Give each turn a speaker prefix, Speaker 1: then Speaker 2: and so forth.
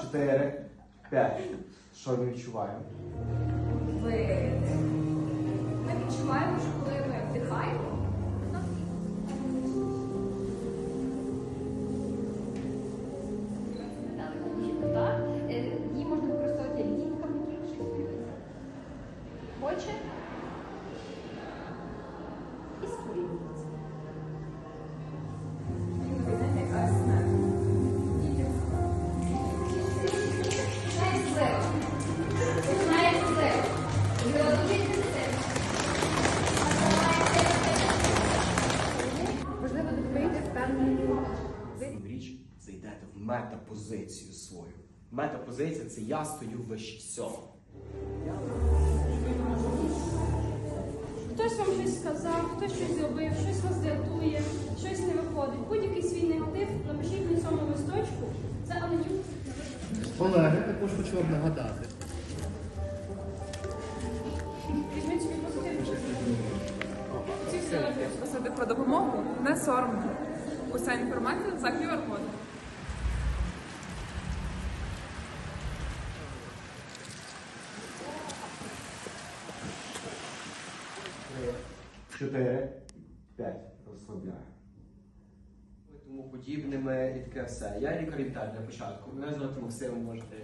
Speaker 1: чотири, п'ять. Що ми відчуваємо?
Speaker 2: Видих.
Speaker 1: Річ зайдете в метапозицію свою. Метапозиція це я стою вище всього.
Speaker 3: Хтось вам щось сказав, хтось щось зробив, щось вас дратує, щось не виходить. Будь-який свій негатив напишіть на цьому листочку. Це анонімно.
Speaker 4: Колеги, також хочу вам нагадати.
Speaker 3: Візьміть собі позитив. Ці всі.
Speaker 5: Просити про допомогу не соромно. Уся інформація за QR-кодом.
Speaker 1: Чотири, п'ять. Розслабляю. Тому подібними і таке все. Я лікар Віталій для початку. Мене звати Максим, можете.